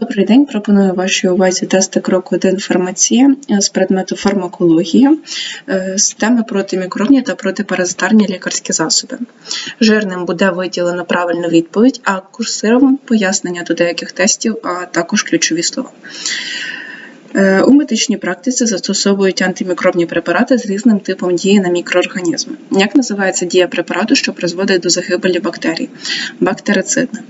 Добрий день. Пропоную вашій увазі тести крок 1 фармація з предмету фармакологія е, з теми протимікробні та протипаразитарні лікарські засоби. Жирним буде виділена правильна відповідь, а курсивом пояснення до деяких тестів, а також ключові слова. Е, У медичній практиці застосовують антимікробні препарати з різним типом дії на мікроорганізми. Як називається дія препарату, що призводить до загибелі бактерій? Бактерицидна.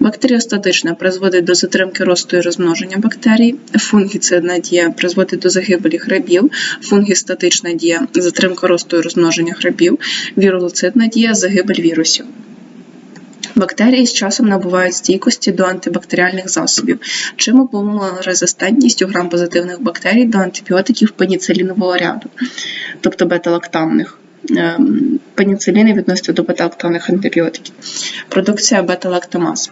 Бактеріостатична призводить до затримки росту і розмноження бактерій. Фунгіцидна дія призводить до загибелі грибів. Фунгістатична дія затримка росту і розмноження грибів. Вірулоцидна дія загибель вірусів. Бактерії з часом набувають стійкості до антибактеріальних засобів, чим обумовлена резистентність у грам-позитивних бактерій до антибіотиків пеніцилінового ряду, тобто бета-лактамних. Ем, Пеніциліни відносяться до бета-лактамних антибіотиків. Продукція бета-лактамаз.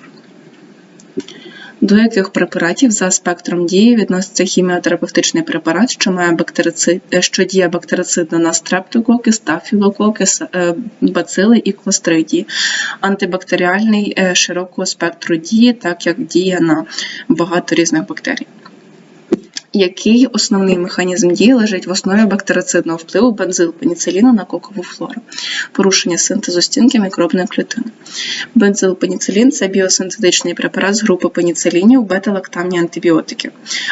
До яких препаратів за спектром дії відноситься хіміотерапевтичний препарат, що має бактерицид, е, що діє бактерицидно на стрептококи, стафілококи, е, бацили і клостридії, антибактеріальний е, широкого спектру дії, так як діє на багато різних бактерій. Який основний механізм дії лежить в основі бактерицидного впливу бензилпеніциліну на кокову флору? Порушення синтезу стінки мікробної клітини. Бензилпеніцилін – це біосинтетичний препарат з групи пеніцилінів, бета-лактамні антибіотики.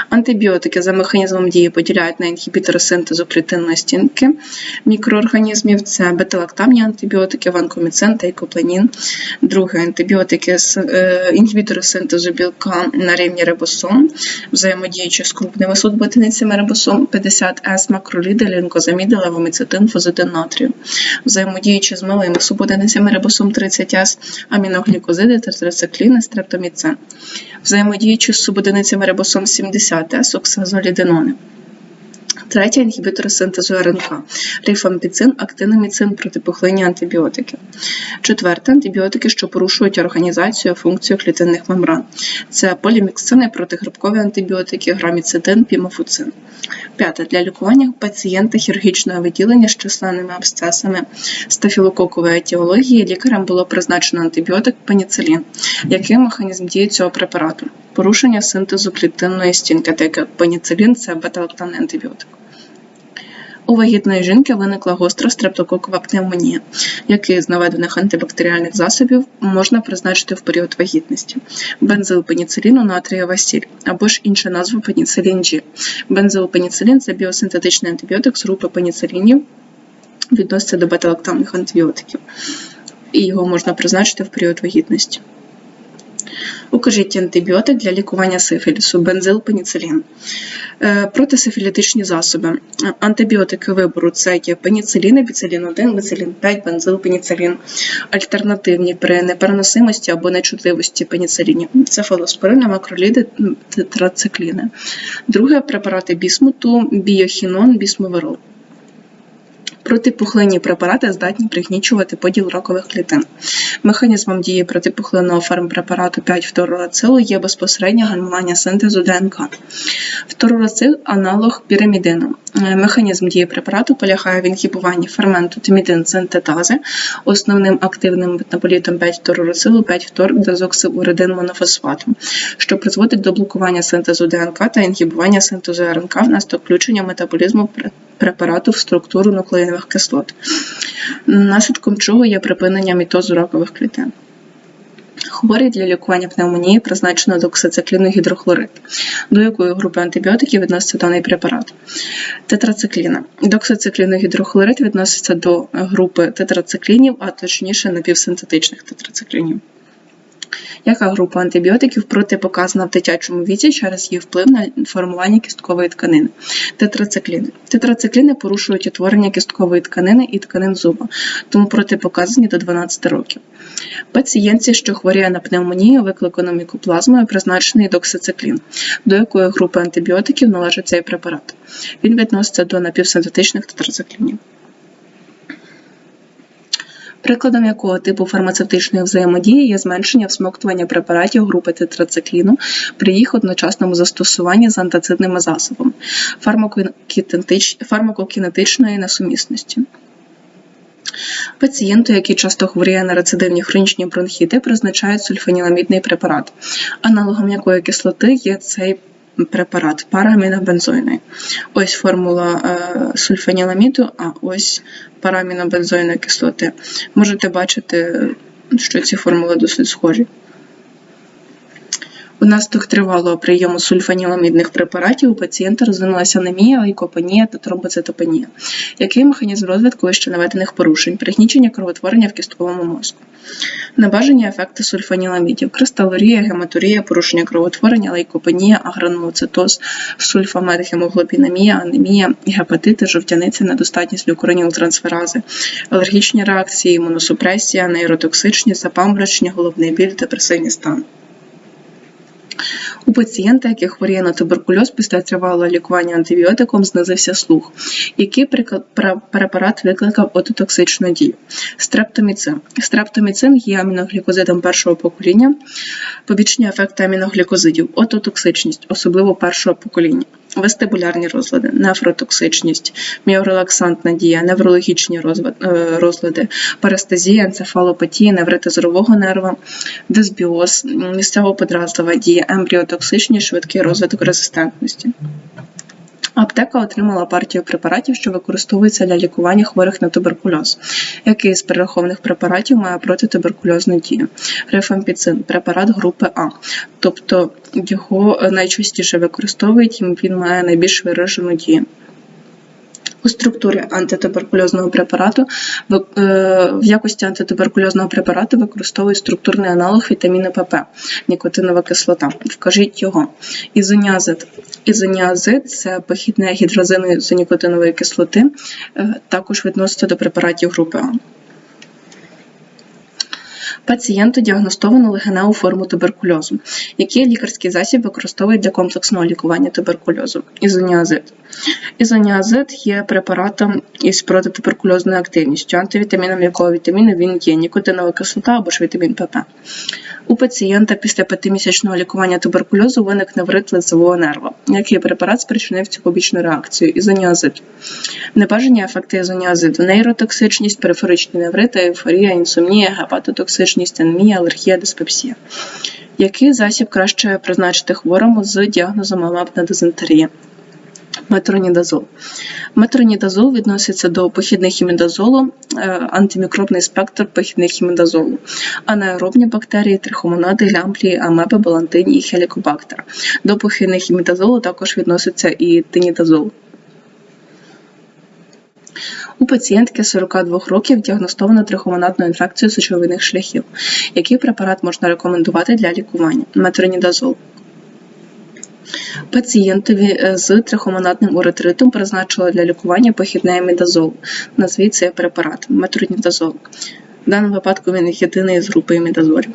Антибіотики за механізмом дії поділяють на інгібітори синтезу клітинної стінки мікроорганізмів. Це бета-лактамні антибіотики, ванкоміцин та ікопленін. Друге антибіотики е, інгібітори синтезу білка на рівні рибосом, взаємодіючи з крупними судботиницями рибосом 50С, макроліди, лінкозаміди, левоміцетин, фозитин натрію. Взаємодіючи з малими субодиницями рибосом 30С, аміноглікозиди, тетрацикліни, стрептоміцин. Взаємодіючи з субодиницями рибосом 70С, оксазолідинони. Третє інгібітори синтезу РНК. Рифампіцин, актиноміцин, протипухлинні антибіотики. Четверте антибіотики, що порушують організацію і функцію клітинних мембран. Це поліміксини, протигрибкові антибіотики, граміцидин, пімофуцин. П'яте для лікування пацієнта хірургічного відділення з численними абсцесами стафілококової етіології лікарем було призначено антибіотик пеніцилін. Який механізм дії цього препарату? Порушення синтезу клітинної стінки, так як пеніцилін це бета-лактамний антибіотик. У вагітної жінки виникла гостра стрептококова пневмонія, який з наведених антибактеріальних засобів можна призначити в період вагітності. Бензилпеніциліну натрієва сіль або ж інша назва пеніцилін G. Бензилпеніцилін – це біосинтетичний антибіотик з групи пеніцилінів, відноситься до бета-лактамних антибіотиків, і його можна призначити в період вагітності. Укажіть антибіотик для лікування сифілісу, бензилпеніцилін. Е, Протисифілітичні засоби. Антибіотики вибору це є пеніцилін, біцилін 1, біцилін 5, бензилпеніцилін. Альтернативні при непереносимості або нечутливості пеніцилінів. Це фалоспорини, макроліди, тетрацикліни. Друге препарати бісмуту, біохінон, бісмоверол. Протипухлинні препарати здатні пригнічувати поділ ракових клітин. Механізмом дії протипухлинного фармпрепарату 5 фторурацилу є безпосереднє гальмування синтезу ДНК. Фторурацил – аналог пірамідину. Е, Механізм дії препарату полягає в інгібуванні ферменту тимідин синтетази, основним активним метаболітом 5 фторурацилу 5 фтор дезоксиуридин монофосфату, що призводить до блокування синтезу ДНК та інгібування синтезу РНК внаслідок включення метаболізму препарату в структуру нуклеїнових кислот, наслідком чого є припинення мітозу ракових клітин. Хворі для лікування пневмонії призначено доксицикліну гідрохлорид, до якої групи антибіотиків відноситься даний препарат. Тетрацикліна. Доксицикліногідрохлорид відноситься до групи тетрациклінів, а точніше напівсинтетичних тетрациклінів. Яка група антибіотиків протипоказана в дитячому віці через її вплив на формування кісткової тканини? Тетрацикліни. Тетрацикліни порушують утворення кісткової тканини і тканин зуба, тому протипоказані до 12 років. Пацієнтці, що хворіє на пневмонію, викликану мікоплазмою, призначений доксициклін, до якої групи антибіотиків належить цей препарат. Він відноситься до напівсинтетичних тетрациклінів. Прикладом якого типу фармацевтичної взаємодії є зменшення всмоктування препаратів групи тетрацикліну при їх одночасному застосуванні з антацидними засобами фармакокінетичної несумісності. Пацієнту, який часто хворіє на рецидивні хронічні бронхіти, призначають сульфаніламідний препарат, аналогом якої кислоти є цей препарат парамінобензойний. Ось формула е, сульфаніламіду, а ось парамінобензойної кислоти. Можете бачити, що ці формули досить схожі. Внаслідок тривалого прийому сульфаніламідних препаратів у пацієнта розвинулася анемія, лейкопенія та тромбоцитопенія. Який механізм розвитку вище наведених порушень, пригнічення кровотворення в кістковому мозку, небажані ефекти сульфаніламідів, кристалорія, гематурія, порушення кровотворення, лейкопенія, агранулоцитоз, сульфамед, гемоглобінемія, анемія, гепатити, жовтяниця, недостатність люкоренілтрансферази, алергічні реакції, імуносупресія, нейротоксичні, запаморочення, головний біль, депресивні стан. У пацієнта, який хворіє на туберкульоз після тривалого лікування антибіотиком, знизився слух. Який препарат викликав ототоксичну дію? Стрептоміцин. Стрептоміцин є аміноглікозидом першого покоління, побічні ефекти аміноглікозидів, ототоксичність, особливо першого покоління вестибулярні розлади, нефротоксичність, міорелаксантна дія, неврологічні е, розлади, парестезія, енцефалопатія, неврити зорового нерва, дисбіоз, місцево подразлива дія, ембріотоксичність, швидкий розвиток резистентності. Аптека отримала партію препаратів, що використовуються для лікування хворих на туберкульоз. Який з перерахованих препаратів має протитуберкульозну дію? Рефампіцин препарат групи А, тобто його найчастіше використовують, він має найбільш виражену дію. Структурі антитуберкульозного препарату в е, якості антитуберкульозного препарату використовують структурний аналог вітаміну ПП, нікотинова кислота. Вкажіть його. Ізоніазид. Ізоніазид це похідне гідрозини з нікотинової кислоти, е, також відноситься до препаратів групи А. Пацієнту діагностовано легеневу форму туберкульозу, який лікарський засіб використовують для комплексного лікування туберкульозу. Ізоніазид. Ізоніазид є препаратом із протитуберкульозною активністю, антивітаміном якого вітаміну він є нікотинова кислота або ж вітамін ПП. У пацієнта після п'ятимісячного лікування туберкульозу виник неврит лицевого нерва, який препарат спричинив цю побічну реакцію ізоніазид. Небажані ефекти ізоніазиду, нейротоксичність, периферичні неврити, ейфорія, інсомнія, гепатотоксичність, анемія, алергія, диспепсія. Який засіб краще призначити хворому з діагнозом амабна дизентерія? Метронідазол. Метронідазол відноситься до похідних імідазолу, е, антимікробний спектр похідних імідазолу, анаеробні бактерії, трихомонади, лямплії, амеби, балантині і хелікобактер. До похідних імідазолу також відноситься і тинідазол. У пацієнтки 42 років діагностовано трихомонадну інфекцію сечовинних шляхів. Який препарат можна рекомендувати для лікування? Метронідазол. Пацієнтові е, з трихомонадним уретритом призначили для лікування похідний амідазол. Назвіть цей препарат метронідазол. В даному випадку він єдиний з групи амідазолів.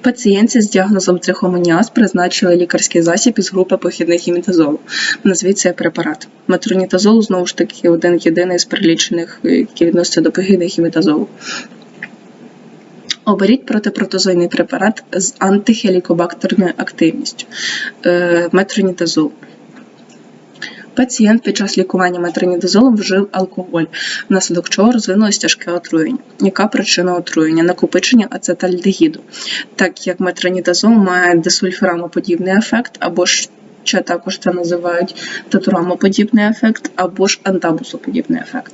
Пацієнтці з діагнозом трихомоніаз призначили лікарський засіб із групи похідних імітазолу. Назвіть цей препарат. Метронітазол, знову ж таки, один єдиний з перелічених, які відносяться до похідних імітазолу. Оберіть протипротозойний препарат з антихелікобактерною активністю е, метронітазол. Пацієнт під час лікування метронідазолом вжив алкоголь, внаслідок чого розвинулось тяжке отруєння. Яка причина отруєння? Накопичення ацетальдегіду, так як метронідазол має десульфірамоподібний ефект, або ще також це називають татурамоподібний ефект, або ж антабусоподібний ефект.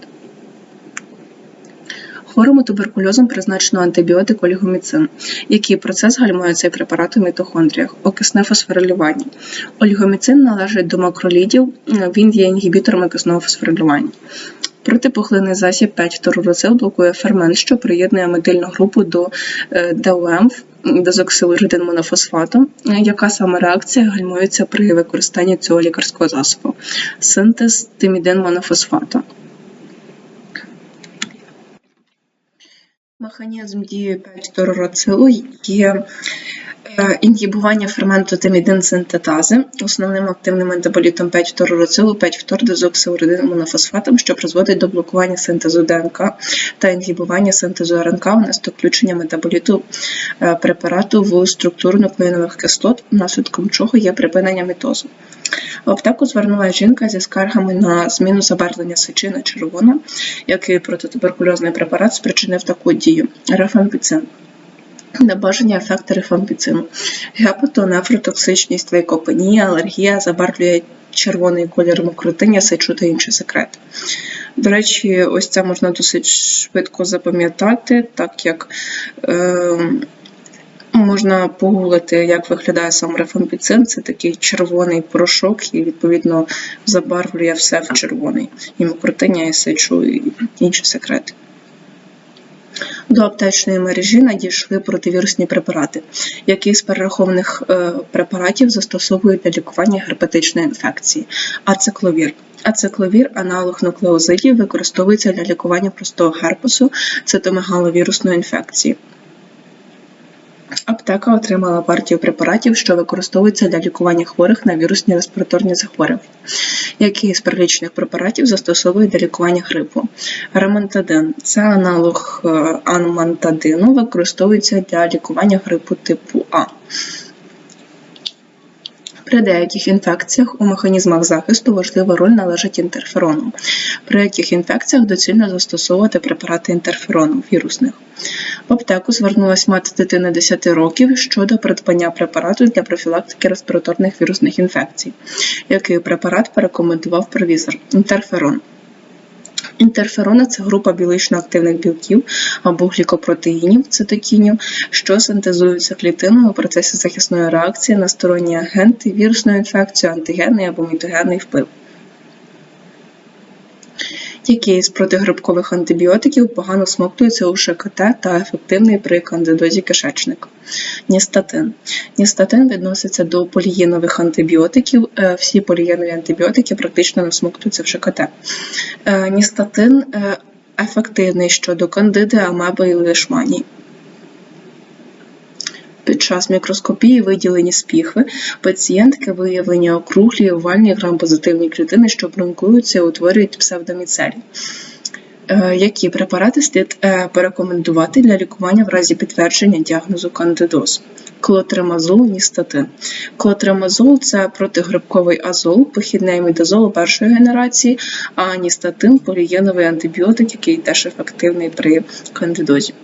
Хворому туберкульозом призначено антибіотик олігоміцин, який процес гальмує цей препарат у мітохондріях, окисне фосфорилювання. Олігоміцин належить до макролідів, він є інгібітором окисного фосфорилювання. Протипухлинний засіб 5 фторурацил блокує фермент, що приєднує метильну групу до е, ДОМ, дезоксилуридин монофосфату, яка саме реакція гальмується при використанні цього лікарського засобу. Синтез тимідин монофосфату. Механізм дії 5 є Інгібування ферменту тимідин синтетази основним активним метаболітом 5-фторурацилу 5-фтордезоксиуридин монофосфатом, що призводить до блокування синтезу ДНК та інгібування синтезу РНК внаслідок включення метаболіту е, препарату в структуру нуклеїнових кислот, наслідком чого є припинення мітозу. В аптеку звернулася жінка зі скаргами на зміну забарвлення сечі на червоно, який протитуберкульозний препарат спричинив таку дію рефампіцин. Небажані ефекти рифампіцину. Гепатонефротоксичність, лейкопенія, алергія забарвлює червоний колір мокротиння, сечу та інші секрети. До речі, ось це можна досить швидко запам'ятати, так як е, можна погуглити, як виглядає сам рифампіцин. Це такий червоний порошок і, відповідно, забарвлює все в червоний. І мокротиння, і сечу, і інші секрети. До аптечної мережі надійшли противірусні препарати, які з перерахованих е, препаратів застосовують для лікування герпетичної інфекції. Ацикловір. Ацикловір, аналог нуклеозидів, використовується для лікування простого герпесу, цитомегаловірусної інфекції. Аптека отримала партію препаратів, що використовуються для лікування хворих на вірусні респіраторні захворювання. Які з перлічних препаратів застосовують для лікування грипу? Ремантадин це аналог е, анмантадину, використовується для лікування грипу типу А. При деяких інфекціях у механізмах захисту важлива роль належить інтерферону. При яких інфекціях доцільно застосовувати препарати інтерферону вірусних. В аптеку звернулась мати дитини 10 років щодо придбання препарату для профілактики респіраторних вірусних інфекцій, який препарат порекомендував провізор інтерферон. Інтерферони це група біологічно активних білків або глікопротеїнів цитокінів, що синтезуються клітиною у процесі захисної реакції на сторонні агенти, вірусну інфекцію, антигенний або мітогенний вплив. Який з протигрибкових антибіотиків погано смоктуються у ШКТ та ефективний при кандидозі кишечника? Ністатин. Ністатин відноситься до полієнових антибіотиків. Е, Всі полієнові антибіотики практично не смоктуються в ШКТ. Е, Ністатин е, ефективний щодо кандиди, амеби і лишманії. Під час мікроскопії виділені спіхви, пацієнтки виявлені округлі овальні грампозитивні клітини, що бронкуються і утворюють псевдоміцелі. Е, Які препарати слід е, порекомендувати для лікування в разі підтвердження діагнозу кандидоз? Клотремазол, ністатин. Клотремазол – це протигрибковий азол, похідний амідазол першої генерації, а ністатин – полієновий антибіотик, який теж ефективний при кандидозі.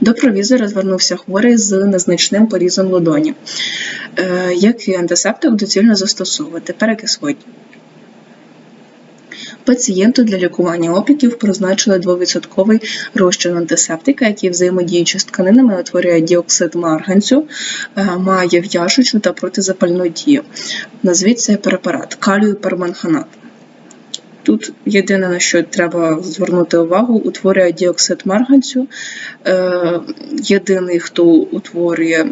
До провізора звернувся хворий з незначним порізом ладоні. Е, Який антисептик доцільно застосовувати? Перекис водню. Пацієнту для лікування опіків призначили 2% розчин антисептика, який взаємодіючи з тканинами утворює діоксид марганцю, е, має в'яжучу та протизапальну дію. Назвіть цей препарат калію перманганат. Тут єдине на що треба звернути увагу, утворює діоксид марганцю. Е, Єдиний, хто утворює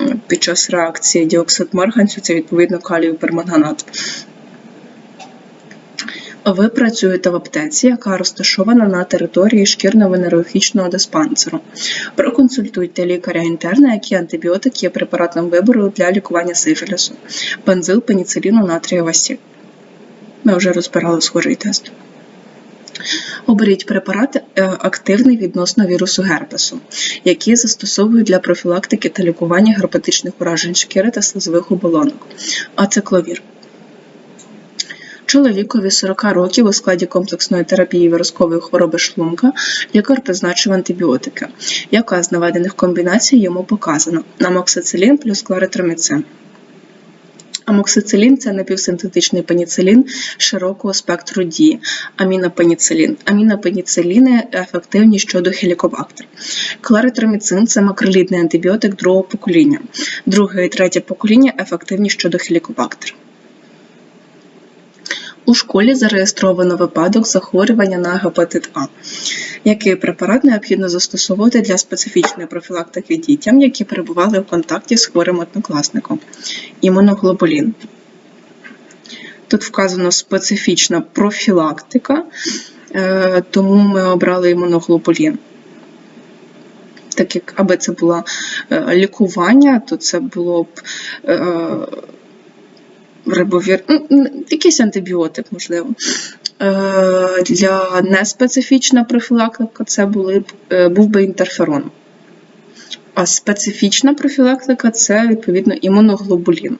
е, під час реакції діоксид марганцю, це відповідно калію перманганат. Ви працюєте в аптеці, яка розташована на території шкірно-венерологічного диспансеру. Проконсультуйте лікаря-інтерна, які антибіотики є препаратом вибору для лікування сифілісу. Бензил, пеніциліну, натрієва сіль. Ми вже розбирали схожий тест. Оберіть препарат е, активний відносно вірусу герпесу, які застосовують для профілактики та лікування герпетичних уражень шкіри та слизових оболонок. Ацикловір. Чоловікові 40 років у складі комплексної терапії виразкової хвороби шлунка лікар призначив антибіотики, яка з наведених комбінацій йому показана амоксицилін плюс кларитроміцин. Амоксицилін це напівсинтетичний пеніцилін широкого спектру дії. Амінопеніцилін. Амінопеніциліни ефективні щодо хелікобактер. Кларитроміцин це макролідний антибіотик другого покоління. Друге і третє покоління ефективні щодо хелікобактер. У школі зареєстровано випадок захворювання на гепатит А. Який препарат необхідно застосовувати для специфічної профілактики дітям, які перебували в контакті з хворим однокласником? Імуноглобулін. Тут вказано специфічна профілактика, е, тому ми обрали імуноглобулін. так як аби це було е, лікування, то це було б е, рибовір, ну, якийсь антибіотик, можливо. Е, Для неспецифічна профілактика це були е, був би інтерферон. А специфічна профілактика це відповідно імуноглобулін.